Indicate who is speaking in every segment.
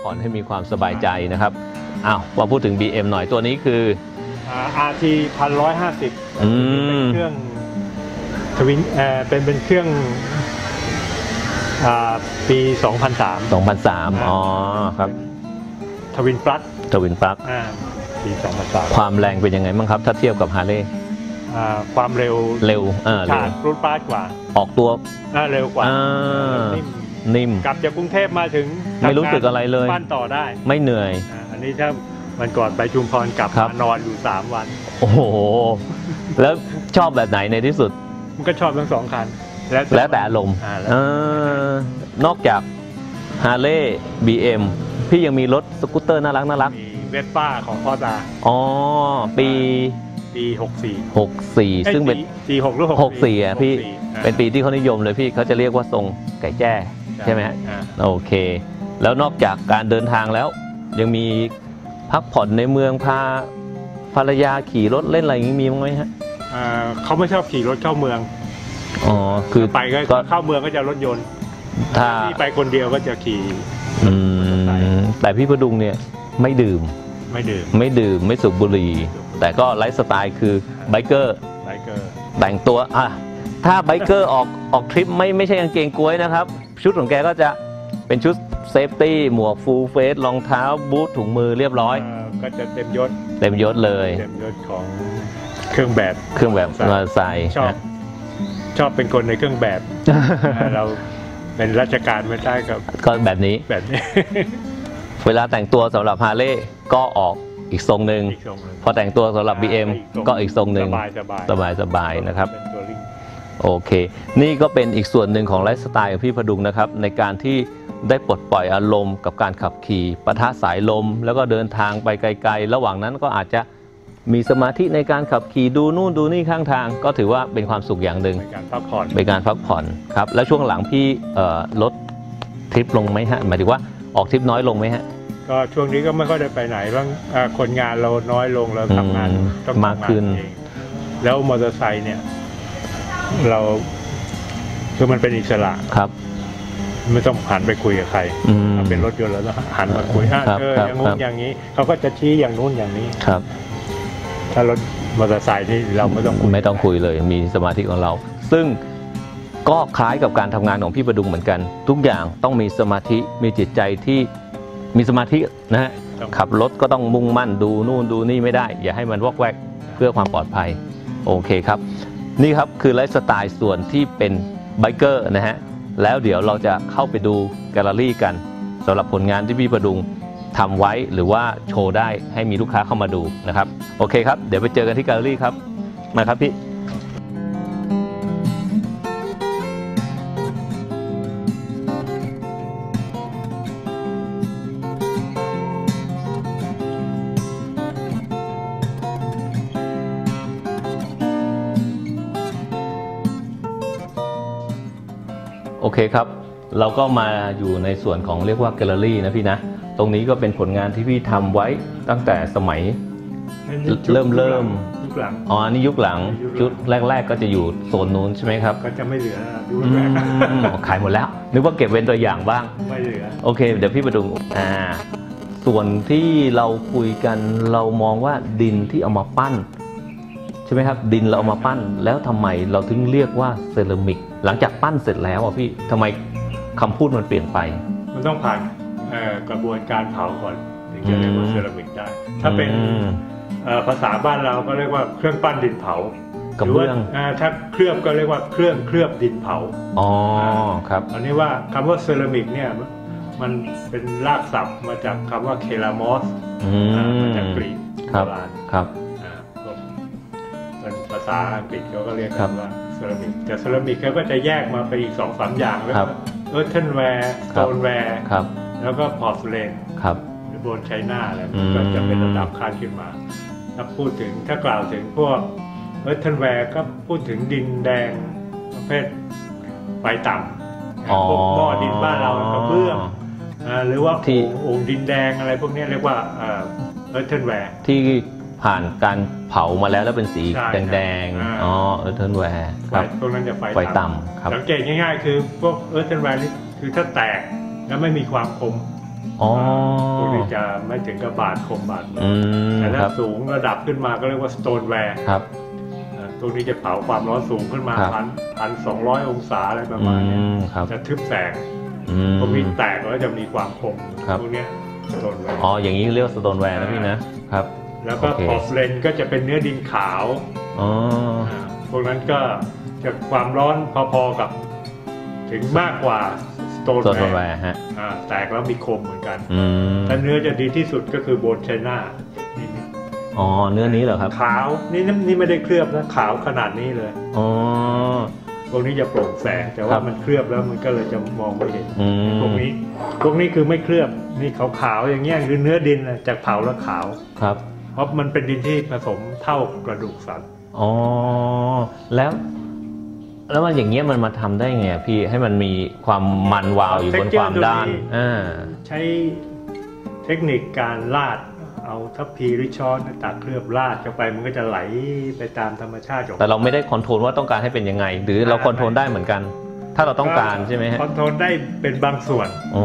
Speaker 1: ผ่อนให้มีความสบายใจนะครับอ้าวมาพูดถึง BM หน่อยตัวนี้คือ
Speaker 2: อ่า RT พันร้อยห้าสิบ
Speaker 1: อืม
Speaker 2: เป็นเครื่องทวินเอ่อเป็นเป็นเครื่องอ่าปี 2003
Speaker 1: 2003อ๋อครับ
Speaker 2: ทวินปลั๊ก
Speaker 1: ทวินปลั๊ก
Speaker 2: อ่าปี 2003
Speaker 1: ความแรงเป็นยังไงบ้างครับ ถ้าเทียบกับฮาร์เลย์
Speaker 2: อ่าความเร็ว
Speaker 1: เร็วเออเร็
Speaker 2: ชาวร์จรุ่นปลั๊กกว่า
Speaker 1: ออกตัว
Speaker 2: อ่าเร็วกว่า
Speaker 1: อ่า
Speaker 2: นิ่ม
Speaker 1: นิ่ม
Speaker 2: กลับจากกรุงเทพมาถึง
Speaker 1: ไม่รู้สึกอะไรเลย
Speaker 2: บ้านต่อได้
Speaker 1: ไม่เหนื่อย
Speaker 2: อ่าอันนี้ถ้ามันก่อนไปชุมพรกลับ
Speaker 1: ครับ
Speaker 2: มานอนอยู่3วัน
Speaker 1: โอ้โห แล้วชอบแบบไหนในที่สุด
Speaker 2: มันก็ชอบทั้งสองคัน แล้ว
Speaker 1: แล้วแต่อารมณ์
Speaker 2: อ่าแล้ว
Speaker 1: เออนอกจากฮาร์เลย์บีเอ็มพี่ยังมีรถสกูตเตอร์น่ารักน่ารัก
Speaker 2: มีเวสป้าของพ่อตา
Speaker 1: อ๋อ ปี
Speaker 2: ปี64
Speaker 1: 64 ซึ่งเป็น
Speaker 2: ปี6หรือ
Speaker 1: 64อะพี่
Speaker 2: 64
Speaker 1: เป็นปีที่เขานิยมเลยพี่เขาจะเรียกว่าทรงไก่แจ้ใช่ไหมฮะ
Speaker 2: อ่า
Speaker 1: โอเค แล้วนอกจากการเดินทางแล้ว ยังมีพักผ่อนในเมืองพาภรรยาขี่รถเล่นอะไรอย่างนี้มีบ้างไหมฮะ
Speaker 2: อ่าเขาไม่ชอบขี่รถเข้าเมือง
Speaker 1: อ๋อคือ
Speaker 2: ไปก็
Speaker 1: ก็
Speaker 2: เข้าเมืองก็จะรถยนต์
Speaker 1: ถ้า
Speaker 2: ที่ไปคนเดียวก็จะขี่
Speaker 1: อืมแต่พี่ประดุงเนี่ยไม่ดื่ม
Speaker 2: ไม่ดื่ม
Speaker 1: ไม่ดื่มไม่สูบบุหรี่แต่ก็ไลฟ์สไตล์คือไบเกอร์
Speaker 2: ไบเกอร์
Speaker 1: แต่งตัวอะถ้าไบเกอร์ออกออกทริปไม่ไม่ใช่กางเกงกล้วยนะครับ ชุดของแกก็จะเป็นชุดเซฟตี้หมวกฟูลเฟสรองเท้าบูทถุงมือเรียบร้อยา
Speaker 2: ก็จะเต็มยศ
Speaker 1: เต็มยศเลย
Speaker 2: เต็มยศของเครื่องแบบ
Speaker 1: เครื่องแบบมอเตอร์ไซค์
Speaker 2: ชอบ
Speaker 1: นะ
Speaker 2: ชอบเป็นคนในเครื่องแบบอ่าเราเป็นราชการไม่ได้กับ
Speaker 1: ก็แบบนี้
Speaker 2: แบบนี้
Speaker 1: เวลาแต่งตัวสำหรับฮาร์เลย์ก็ออกอีกทรงหนึ่ง
Speaker 2: อีกทรงหนึ่ง
Speaker 1: พอแต่งตัวสำหรับ BM ก็อีกทรงหนึ่ง
Speaker 2: สบายสบาย
Speaker 1: สบายสบายนะครับ
Speaker 2: เป็นตัวลิง
Speaker 1: โอเค นี่ก็เป็นอีกส่วนหนึ่งของไลฟ์สไตล์ของพี่พดุงนะครับ ในการที่ได้ปลดปล่อยอารมณ์กับการขับขี่ปะทะสายลม แล้วก็เดินทางไปไกล ๆ ระหว่างนั้นก็อาจจะมีสมาธิในการขับขี่ดูนู่นดูนี่ข้างทาง ก็ถือว่าเป็นความสุขอย่างหนึ่ง
Speaker 2: ในการพักผ่อน
Speaker 1: เป็นการพักผ่อนครับ แล้วช่วงหลังพี่เอ่อลดทริปลงไหมฮะหมายถึงว่า ออกทริปน้อยลงไหมฮะ
Speaker 2: ก็ช่วงนี้ก็ไม่ค่อยได้ไปไหนบ้างอ่าคนงานเราน้อยลงเราทำงาน
Speaker 1: อืม
Speaker 2: ต้องทำง
Speaker 1: มากขึ้น
Speaker 2: เองแล้วมอเตอร์ไซค์เนี่ย เราคือมันเป็นอิสระ
Speaker 1: ครับ
Speaker 2: ไม่ต้องหันไปคุยกับใคร
Speaker 1: อืม
Speaker 2: ถ้าเป็นรถยนต์แล้วต้องหันมาคุยอะ
Speaker 1: ครับ
Speaker 2: เออ
Speaker 1: ครับ
Speaker 2: อย่างงู้
Speaker 1: ครั
Speaker 2: น
Speaker 1: บ
Speaker 2: อย่างนี้เขาก็จะชี้อย่างนู้นอย่างนี้
Speaker 1: ครับ
Speaker 2: ถ้ารถมอเตอร์ไซค์นี่เราไม่ต้องคุย
Speaker 1: ไม่ต้องคุยเลยมีสมาธิของเรา ซึ่ง ก็คล้ายกับการทำงานของพี่ประดุงเหมือนกัน ทุกอย่างต้องมีสมาธิมีจิตใจที่มีสมาธินะฮะ
Speaker 2: ต้อง
Speaker 1: ขับรถก็ต้องมุ่งมั่นดูนู่นดูนี่ไม่ได้ อย่าให้มันวอกแวกเพื่อความปลอดภัยโอเคครับ นี่ครับคือไลฟ์สไตล์ส่วนที่เป็นไบเกอร์นะฮะแล้วเดี๋ยวเราจะเข้าไปดูแกลเลอรี่กันสำหรับผลงานที่พี่ประดุงทำไว้หรือว่าโชว์ได้ให้มีลูกค้าเข้ามาดูนะครับ โอเคครับ เดี๋ยวไปเจอกันที่แกลเลอรี่ครับมาครับพี่ อเคครับ เราก็มาอยู่ในส่วนของเรียกว่าแกลเลอรี่นะพี่นะ ตรงนี้ก็เป็นผลงานที่พี่ทำไว้ตั้งแต่สมัยเริ่มเริ่ม
Speaker 2: ยุคหลัง
Speaker 1: อ๋ออันนี้ยุคหลัง
Speaker 2: ยุ
Speaker 1: ชุ
Speaker 2: ค
Speaker 1: ด
Speaker 2: หลัง
Speaker 1: แรก ๆ ก็จะอยู่โซนนู้นใช่ไหมครับ
Speaker 2: ก็จะไม่เหลือแล้วยุค
Speaker 1: อื
Speaker 2: แรก
Speaker 1: มขายหมดแล้ว นึกว่าเก็บเป็นตัวอย่างบ้าง
Speaker 2: ไม่เหลือ
Speaker 1: โอเค เดี๋ยวพี่ประดุงอ่า ส่วนที่เราคุยกันเรามองว่าดินที่เอามาปั้น ใช่ไหมครับ ดินเราเอามาปั้น แล้วทำไมเราถึงเรียกว่าเซรามิก หลังจากปั้นเสร็จแล้วอะพี่ทำไมคำพูดมันเปลี่ยนไป
Speaker 2: มันต้องผ่านเอ่อกระบวนการเผาก่อนถึงจะเรียกว่า
Speaker 1: อืม
Speaker 2: เซรามิกได้ ถ้าเป็น
Speaker 1: อืม
Speaker 2: เอ่อภาษาบ้านเราก็เรียกว่าเครื่องปั้นดินเผาก
Speaker 1: ระ
Speaker 2: หรื
Speaker 1: เบื้
Speaker 2: ว่า
Speaker 1: อง
Speaker 2: อ่าถ้าเคลือบก็เรียกว่าเครื่องเคลือบดินเผา
Speaker 1: อ๋อครับ
Speaker 2: อันนี้ว่าคำว่าเซรามิกเนี่ยมันเป็นรากศัพท์มาจากคำว่าเคลามอส
Speaker 1: อื
Speaker 2: มาจาก
Speaker 1: ม
Speaker 2: กรีก
Speaker 1: ครับ
Speaker 2: โบราณ
Speaker 1: ครับ
Speaker 2: อ่าก็เป็นภาษาอังกฤษเขาก็เรียก
Speaker 1: ครั
Speaker 2: กัน
Speaker 1: บ
Speaker 2: ว่า เซรามิกแต่เซรามิกเขาก็จะแยกมาเป็นอีกสองสามอย่างแล้ว
Speaker 1: ครับ
Speaker 2: เออร์เทนแวร์ส
Speaker 1: ครั
Speaker 2: โต
Speaker 1: บ
Speaker 2: นแวร์
Speaker 1: ครับ
Speaker 2: แล้วก็พอร์สเลน
Speaker 1: ครับ
Speaker 2: หรือโบนไชน่าอะไร
Speaker 1: อืม
Speaker 2: ก็จะเป็นระดับขั้นขึ้นมาถ้าพูดถึงถ้ากล่าวถึงพวกเออร์เทนแวร์ก็พูดถึงดินแดงประเภทไฟต่ำ
Speaker 1: อ๋อ
Speaker 2: พวกหม้อดินบ้านเรากระเบื้องอ่าหรือว่า
Speaker 1: ที่
Speaker 2: โอ่งโอ่งดินแดงอะไรพวกเนี้ยเรียกว่าเออร์เทนแวร์
Speaker 1: ที่ ผ่านการเผามาแล้วแล้วเป็นสี
Speaker 2: ใช่
Speaker 1: แดง
Speaker 2: อ่า
Speaker 1: ๆอ๋อเออเทิร์นแวร์
Speaker 2: ไฟ
Speaker 1: ครับ
Speaker 2: พวกนั้นจะไฟ
Speaker 1: ไฟต่ำครับ
Speaker 2: สังเกตง่ายๆ คือพวกเออร์เทนแวร์นี่คือถ้าแตกแล้วไม่มีความคม
Speaker 1: อ๋อ
Speaker 2: พวกนี้จะไม่ถึงกับบาดคมบาดมือ
Speaker 1: อื
Speaker 2: อ
Speaker 1: ม
Speaker 2: แต่
Speaker 1: ค
Speaker 2: ถ้า
Speaker 1: รับ
Speaker 2: สูงระดับขึ้นมาก็เรียกว่าสโตนแวร์
Speaker 1: ครับ
Speaker 2: ตัวนี้จะเผาความร้อนสูงขึ้นมา
Speaker 1: ครับ
Speaker 2: พันพันสองร้อยองศาอะไรประ
Speaker 1: อื
Speaker 2: มาณเนี้ย
Speaker 1: มครับ
Speaker 2: จะทึบแสง
Speaker 1: อืม
Speaker 2: พวกนี้แตกแล้วจะมีความคม
Speaker 1: ครับ
Speaker 2: พวกเนี้ยสโตนแวร์
Speaker 1: อ๋ออย่างนี้เรียกว่าสโตนแวร์นะพี่นะครับ
Speaker 2: แล้วก็
Speaker 1: โอเค
Speaker 2: พอเลนก็จะเป็นเนื้อดินขาว
Speaker 1: อ๋อา
Speaker 2: พวกนั้นก็จะความร้อนพอๆกับ ถึงมากกว่าสโตน
Speaker 1: สโตน
Speaker 2: แว
Speaker 1: แว
Speaker 2: ร์
Speaker 1: ร์ฮะ
Speaker 2: อ่าแตกแล้วมีคมเหมือนกัน
Speaker 1: อืม
Speaker 2: แต่เนื้อจะดีที่สุดก็คือโบนไชน่านี่
Speaker 1: อ๋อ เนื้อนี้เหรอครับ
Speaker 2: ขาวนี่นี่นี่ไม่ได้เคลือบนะขาวขนาดนี้เลย
Speaker 1: อ๋อ
Speaker 2: พวกนี้จะโปร่งแสงแต่
Speaker 1: ครั
Speaker 2: ว่า
Speaker 1: บ
Speaker 2: มันเคลือบแล้วมันก็เลยจะมองไม่เห็น
Speaker 1: อืม
Speaker 2: พวกนี้พวกนี้คือไม่เคลือบนี่ขาวๆอย่างเงี้ยคือเนื้อดินน่ะจากเผาแล้วขาว
Speaker 1: ครับ
Speaker 2: เพ ราะมันเป็นดินที่ผสมเท่ากระดูกสัตว์
Speaker 1: อ๋อแล้ว แล้วมันอย่างเงี้ยมันมาทำได้ไงอะพี่ให้มันมีความมันวาวอยู่บนความด้านอ่า
Speaker 2: ใช้เทคนิคการลาดเอาทัพพีหรือช้อนตักเคลือบลาดเข้าไปมันก็จะไหลไปตามธรรมชาติของ
Speaker 1: แต่เราไม่ได้คอนโทรลว่าต้องการให้เป็นยังไง หรือเราคอนโทรลได้เหมือนกัน ถ้าเราต้องการใช่ไหมฮะ
Speaker 2: คอนโทรลได้เป็นบางส่วน
Speaker 1: อ๋อ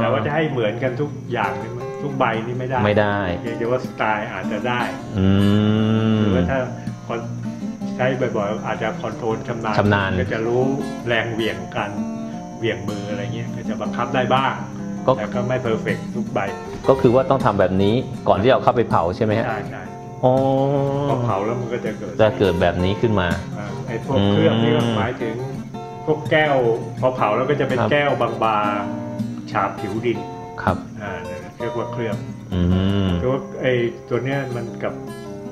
Speaker 2: แต่ว่าจะให้เหมือนกันทุกอย่างนี่มัน ทุกใบนี่ไม่ได้
Speaker 1: ไม่ได้
Speaker 2: เพียงแต่ว่าสไตล์อาจจะได้
Speaker 1: อืม
Speaker 2: หรือว่าถ้าคอนใช้บ่อยๆอาจจะคอนโทรลชำนาญ
Speaker 1: ชำนาญ
Speaker 2: ก็จะรู้แรงเหวี่ยงกันเหวี่ยงมืออะไรเงี้ยก็จะบังคับได้บ้าง
Speaker 1: ก็
Speaker 2: แต่ก็ไม่เพอร์เฟกทุกใบ
Speaker 1: ก็คือว่าต้องทำแบบนี้ก่อนที่เราเข้าไปเผาใช่ไหมฮะ
Speaker 2: ใช่ใช่
Speaker 1: อ๋อ
Speaker 2: พอเผาแล้วมันก็จะเกิด
Speaker 1: จะเกิดแบบนี้ขึ้นมา
Speaker 2: อ่าไอ้พวกเครื่องนี่ก็
Speaker 1: อืม
Speaker 2: หมายถึงพวกแก้ว พอเผาแล้วก็จะเป็น
Speaker 1: ครับ
Speaker 2: แก้วบางๆฉาบผิวดิน
Speaker 1: ครับ
Speaker 2: อ่า เรียกว่าเคลือบ
Speaker 1: อืม
Speaker 2: คือว่าไอ้ตัวเนี้ยมันกับ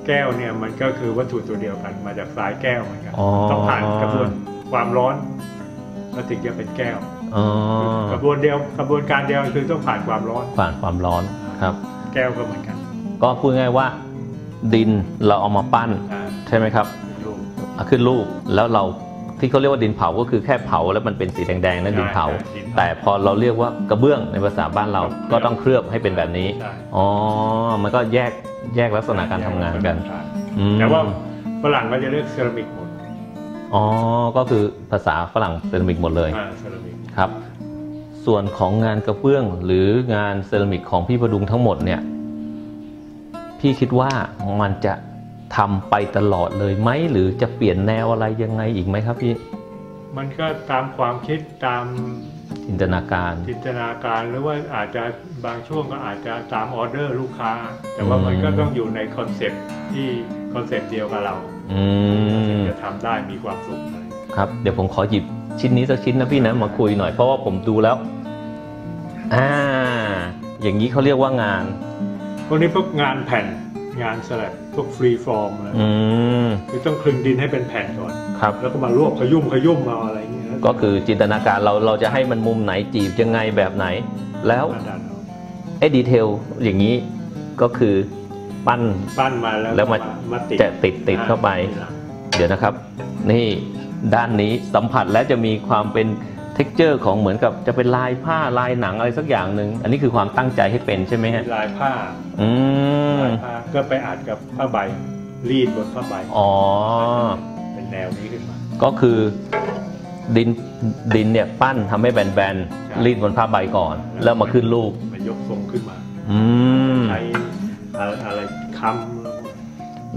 Speaker 2: แก้วเนี่ยมันก็คือวัตถุตัวเดียวกันมาจากสายแก้วเหมือนกัน
Speaker 1: อ๋อ
Speaker 2: ต้องผ่านกระบวนความร้อนแล้วถึงจะเป็นแก้ว
Speaker 1: อ๋อ
Speaker 2: กระบวนเดียวกระบวนการเดียวคือต้องผ่านความร้อน
Speaker 1: ผ่านความร้อนครับ
Speaker 2: แก้วก็เหมือนกัน
Speaker 1: ก็พูดง่ายๆว่า ดินเราเอามาปั้น
Speaker 2: อ่า
Speaker 1: ใช่ไหมครับ
Speaker 2: รูป
Speaker 1: เอาขึ้นรูปแล้วเรา ที่เขาเรียกว่าดินเผาก็คือแค่เผาแล้วมันเป็นสีแดงๆนั่นดินเผา
Speaker 2: ใช่ดินเผา
Speaker 1: แต่พอเราเรียกว่ากระเบื้องในภาษาบ้านเราก็ต้องเคลือบให้เป็นแบบนี้
Speaker 2: ใช่
Speaker 1: อ๋อมันก็แยกแยกลักษณะการทำงานกันอืม
Speaker 2: แต่ว่าฝรั่งก็จะเรียกเซรามิกหมด
Speaker 1: อ๋อก็คือภาษาฝรั่งเซรามิกหมดเลย
Speaker 2: อ่าเซรามิก
Speaker 1: ครับ ส่วนของงานกระเบื้องหรืองานเซรามิกของพี่ประดุงทั้งหมดเนี่ยพี่คิดว่ามันจะ ทำไปตลอดเลยไหมหรือจะเปลี่ยนแนวอะไรยังไงอีกไหมครับพี่
Speaker 2: มันก็ตามความคิดตาม
Speaker 1: จินตนาการ
Speaker 2: จินตนาการหรือว่าอาจจะบางช่วงก็อาจจะตามออเดอร์ลูกค้า แต่ว่ามันก็ต้องอยู่ในคอนเซ็ปต์ที่คอนเซ็ปต์เดียวกับเรา
Speaker 1: อืม
Speaker 2: จะทำได้มีความสุขอะไร
Speaker 1: ครับ เดี๋ยวผมขอหยิบชิ้นนี้สักชิ้นนะพี่นะมาคุยหน่อยเพราะว่าผมดูแล้วอ่าอย่างนี้เขาเรียกว่างาน
Speaker 2: พวกนี้พวกงานแผ่น งานสลับพวกฟรีฟอร์มอะไร
Speaker 1: อืม
Speaker 2: คือต้องคลึงดินให้เป็นแผ่นก่อน
Speaker 1: ครับ
Speaker 2: แล้วก็มารวบขยุ่มขยุ่มมาอะไรอย่างเงี้ย
Speaker 1: ก็คือจินตนาการเราเราจะให้มันมุมไหนจีบยังไงแบบไหน แล้ว
Speaker 2: มาดันเอา
Speaker 1: ไอ้ดีเทลอย่างนี้ก็คือปั้น
Speaker 2: ปั้นมาแล้ว
Speaker 1: แล้วมา
Speaker 2: มาติด
Speaker 1: จะติดติดเข้าไป เดี๋ยวนะครับ นี่ด้านนี้สัมผัสและจะมีความเป็น เท็กเจอร์ของเหมือนกับจะเป็นลายผ้าลายหนังอะไรสักอย่างหนึ่งอันนี้คือความตั้งใจให้เป็นใช่ไหมฮะ
Speaker 2: ลายผ้า
Speaker 1: อืม
Speaker 2: ลายผ้าก็ไปอัดกับผ้าใบรีดบนผ้าใบ
Speaker 1: อ๋อ
Speaker 2: เป็นแนวนี้ขึ้นมา
Speaker 1: ก็คือดินดินเนี่ยปั้นทำให้แบน
Speaker 2: ใช่
Speaker 1: ๆรีดบนผ้าใบก่อน แล้วมาขึ้นรูป
Speaker 2: มันยกทรงขึ้นมา
Speaker 1: อืม
Speaker 2: ใช้อะไรอะไรค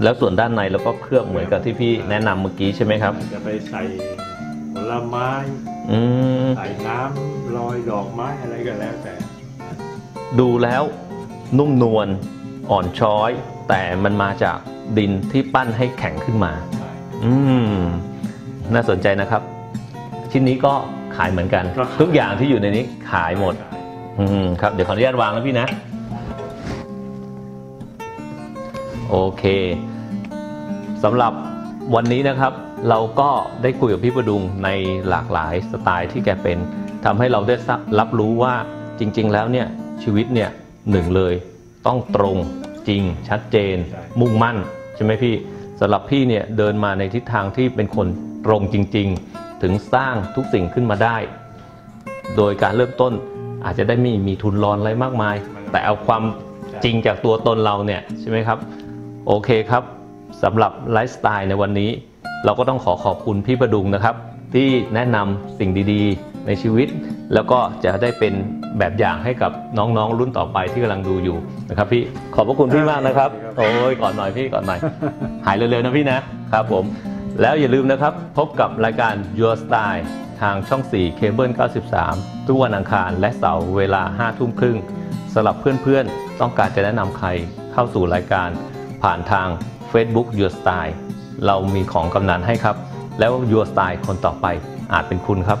Speaker 1: แล้วส่วนด้านในเราก็เคลือบเหมือนกับที่พี่แนะนำเมื่อกี้ใช่ไหมครับำ
Speaker 2: จะไปใส่ผ ลไม้
Speaker 1: อืม
Speaker 2: ใส่น้ำลอยดอกไม้อะไรก็แล้วแต่
Speaker 1: ดูแล้วนุ่มนวลอ่อนช้อย แต่มันมาจากดินที่ปั้นให้แข็งขึ้นมา
Speaker 2: ใช่
Speaker 1: อืม น่าสนใจนะครับ ชิ้นนี้ก็ขายเหมือนกัน
Speaker 2: ก็ขาย
Speaker 1: ทุกอย่างที่อยู่ในนี้ขายหมด อืมครับ เดี๋ยวขออนุญาตวางแล้วพี่นะ โอเคสำหรับวันนี้นะครับ เราก็ได้คุยกับพี่ประดุงในหลากหลายสไตล์ที่แกเป็นทำให้เราได้ทราบรับรู้ว่าจริง ๆ แล้วเนี่ยชีวิตเนี่ยหนึ่งเลย ต้องตรงจริงชัดเจน
Speaker 2: ใช่
Speaker 1: มุ่งมั่นใช่ไหมพี่สำหรับพี่เนี่ยเดินมาในทิศทางที่เป็นคนตรงจริง ๆ ถึงสร้างทุกสิ่งขึ้นมาได้ โดยการเริ่มต้นอาจจะได้ไม่มีทุนรอนอะไรมากมาย แต่เอาความจริงจากตัวตนเราเนี่ยใช่ไหมครับ โอเคครับสำหรับไลฟ์สไตล์ในวันนี้ เราก็ต้องขอขอบคุณพี่ประดุงนะครับ ที่แนะนำสิ่งดีๆ ในชีวิต แล้วก็จะได้เป็นแบบอย่างให้กับน้องๆรุ่นต่อไปที่กำลังดูอยู่นะครับ พี่ขอบพระคุณพี่มากนะครับ
Speaker 2: ครับ
Speaker 1: โอ้ยก่อนหน่อยพี่ก่อนหน่อย หายเร็วๆนะพี่นะครับผม แล้วอย่าลืมนะครับ พบกับรายการ Your Style ทางช่อง 4 เคเบิล 93 ทุกวันอังคารและเสาร์เวลา 5 ทุ่มครึ่งสำหรับเพื่อนๆ ต้องการจะแนะนำใครเข้าสู่รายการผ่านทาง Facebook Your Style เรามีของกำนันให้ครับ แล้ว Your Style คนต่อไปอาจเป็นคุณครับ